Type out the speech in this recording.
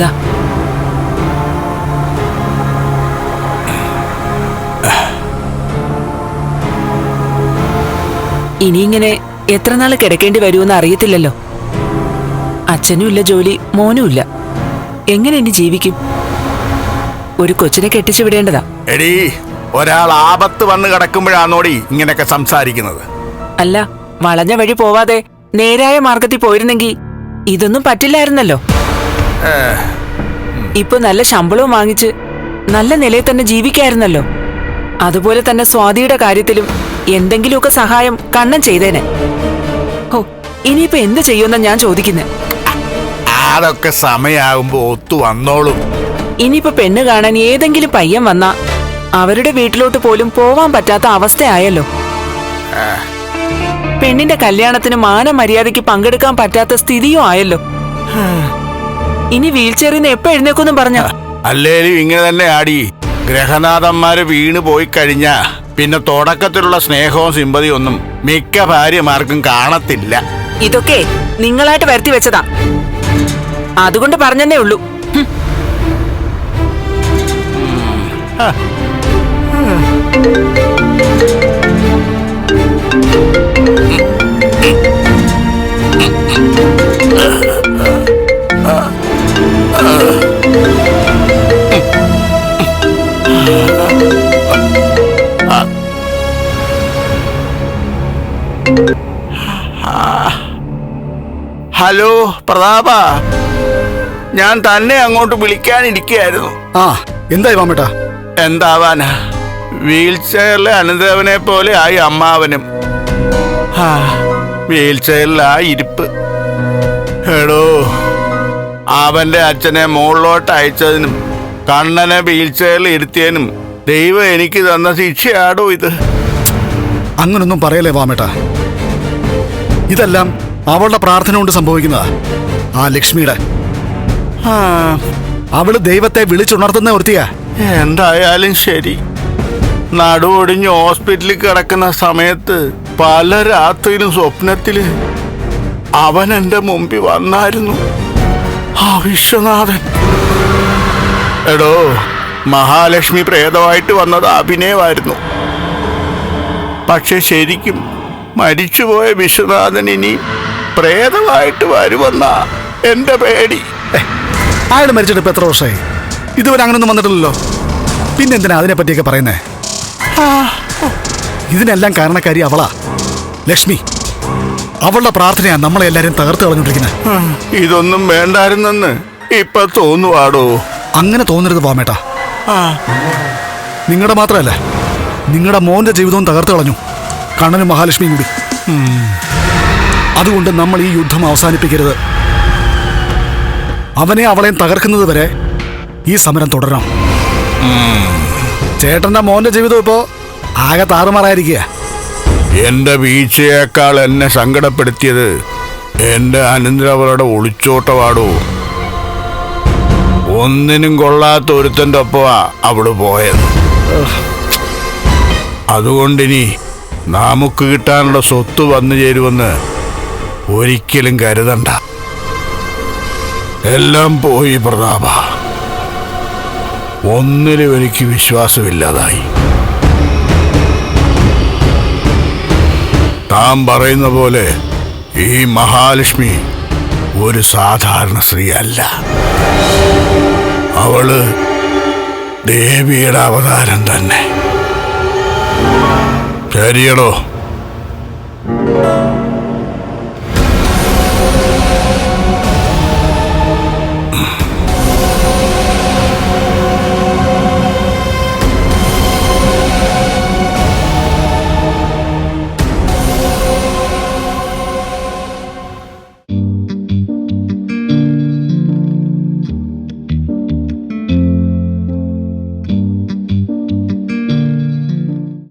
ദാ. ഇങ്ങനെ എത്ര നാൾ കിടക്കേണ്ടി വരുമെന്ന് അറിയത്തില്ലല്ലോ. അച്ഛനും ഇല്ല ജോലി മോനുമില്ല ഇല്ല. എങ്ങനെ ഇനി ജീവിക്കും? ഒരു കൊച്ചിനെ കെട്ടിച്ചു വിടേണ്ടതാ. എടീ ഒരാൾ ആപത്ത് വന്ന് കിടക്കുമ്പോഴാണോടി ഇങ്ങനെയൊക്കെ സംസാരിക്കുന്നത്? അല്ല വളഞ്ഞ വഴി പോവാതെ നേരായ മാർഗത്തിൽ പോയിരുന്നെങ്കിൽ ഇതൊന്നും പറ്റില്ലായിരുന്നല്ലോ. ഇപ്പൊ നല്ല ശമ്പളവും വാങ്ങിച്ച് നല്ല നിലയിൽ തന്നെ ജീവിക്കായിരുന്നല്ലോ. അതുപോലെ തന്നെ സ്വാതിയുടെ കാര്യത്തിലും എന്തെങ്കിലുമൊക്കെ സഹായം കണ്ണൻ ചെയ്തേനെ. ഓ ഇനിയിപ്പോ എന്ത് ചെയ്യുമെന്നാ ഞാൻ ചോദിക്കുന്നത് അതൊക്കെ സമയാകുമ്പോ ഒത്തു വന്നോളും. ഇനിയിപ്പോ പെണ്ണ് കാണാൻ ഏതെങ്കിലും പയ്യൻ വന്നാ അവരുടെ വീട്ടിലോട്ട് പോലും പോവാൻ പറ്റാത്ത അവസ്ഥയായല്ലോ. പെണ്ണിന്റെ കല്യാണത്തിന് മാനമര്യാദയ്ക്ക് പങ്കെടുക്കാൻ പറ്റാത്ത സ്ഥിതിയോ ആയല്ലോ. ഇനി വീൽ ചെയറിൽ നിന്ന് എപ്പോ എഴുന്നേക്കൊന്നും പറഞ്ഞ. അല്ലേലും ഇങ്ങനെ തന്നെ ആടി. ഗ്രഹനാഥന്മാര് വീണ് പോയി കഴിഞ്ഞ പിന്നെ തുടക്കത്തിലുള്ള സ്നേഹവും സിമ്പതിയും ഒന്നും മിക്ക ഭാര്യമാർക്കും കാണത്തില്ല. ഇതൊക്കെ നിങ്ങളായിട്ട് വരുത്തി വെച്ചതാ. അതുകൊണ്ട് പറഞ്ഞെന്നേ ഉള്ളൂ. ഹും. ഹലോ പ്രതാപ. ഞാൻ തന്നെ അങ്ങോട്ട് വിളിക്കാനിരിക്കുകയായിരുന്നു. ആ എന്തായി മാമേട്ടാ? എന്താവാനാ? വീൽ ചെയറിലെ അനന്തവനെ പോലെ ആയി അമ്മാവനും. ആ, വീൽ ചെയറിലാ ഇരിപ്പ്. എടോ അവന്റെ അച്ഛനെ മുകളിലോട്ട് അയച്ചതിനും കണ്ണനെ വീൽ ചെയറിൽ ഇരുത്തിയതിനും ദൈവം എനിക്ക് തന്ന ശിക്ഷയാടോ ഇത്? അങ്ങനൊന്നും പറയലേ വാമേട്ടാ ഇതെല്ലാം അവളുടെ പ്രാർത്ഥന കൊണ്ട് സംഭവിക്കുന്നതാ. ആ ലക്ഷ്മിയുടെ. ആ, അവൾ ദൈവത്തെ വിളിച്ചുണർത്തുന്ന വൃത്തിയാ. എന്തായാലും ശരി. നടുവൊടിഞ്ഞ് ഹോസ്പിറ്റലിൽ കിടക്കുന്ന സമയത്ത് പല രാത്രിയിലും സ്വപ്നത്തിൽ അവൻ എന്റെ മുമ്പിൽ വന്നായിരുന്നു. ആ വിശ്വനാഥൻ. എടോ മഹാലക്ഷ്മി പ്രേതമായിട്ട് വന്നത് അഭിനയമായിരുന്നു. പക്ഷെ ശരിക്കും മരിച്ചുപോയ വിശ്വനാഥൻ ഇനി പ്രേതമായിട്ട് വരുമെന്ന എന്റെ പേടി. അയാൾ മരിച്ചിട്ട് ഇപ്പൊ എത്ര വർഷമായി ഇതുവരെ അങ്ങനൊന്നും വന്നിട്ടില്ലല്ലോ. പിന്നെ എന്തിനാ അതിനെ പറ്റിയൊക്കെ പറയുന്നേ ഇതിനെല്ലാം കാരണക്കാരി അവളാ. ലക്ഷ്മി അവളുടെ പ്രാർത്ഥനയാണ് നമ്മളെ എല്ലാരും തകർത്ത് കളഞ്ഞോണ്ടിരിക്കുന്നത് ഇതൊന്നും വേണ്ടായിരുന്നെന്ന് ഇപ്പൊ തോന്നുവാടോ? അങ്ങനെ തോന്നരുത് വാമേട്ടാ ആ, നിങ്ങളുടെ മാത്രമല്ല നിങ്ങളുടെ മോന്റെ ജീവിതവും തകർത്ത് കളഞ്ഞു. കണ്ണനും മഹാലക്ഷ്മിയും കൂടി. അതുകൊണ്ട് നമ്മൾ ഈ യുദ്ധം അവസാനിപ്പിക്കരുത്. അവനെ അവളെയും തകർക്കുന്നത് വരെ ഈ സമരം തുടരണം. ചേട്ടന്റെ മോന്റെ ജീവിതം ഇപ്പോ ആകെ താറുമാറായിരിക്കുക. എന്റെ വീഴ്ചയേക്കാൾ എന്നെ സങ്കടപ്പെടുത്തിയത് എന്റെ അനന്തരവളുടെ ഒളിച്ചോട്ടവാടോ. ഒന്നിനും കൊള്ളാത്ത ഒരുത്തന്റെ ഒപ്പമാ അവിടെ പോയത്. അതുകൊണ്ടിനി നമുക്ക് കിട്ടാനുള്ള സ്വത്ത് വന്നു ചേരുമെന്ന് ഒരിക്കലും കരുതണ്ട. എല്ലാം പോയി പ്രതാപ. ഒന്നിലും എനിക്ക് വിശ്വാസമില്ലാതായി. താൻ പറയുന്ന പോലെ ഈ മഹാലക്ഷ്മി ഒരു സാധാരണ സ്ത്രീ അല്ല അവൾ ദേവിയുടെ അവതാരം തന്നെ. ശരിയടോ.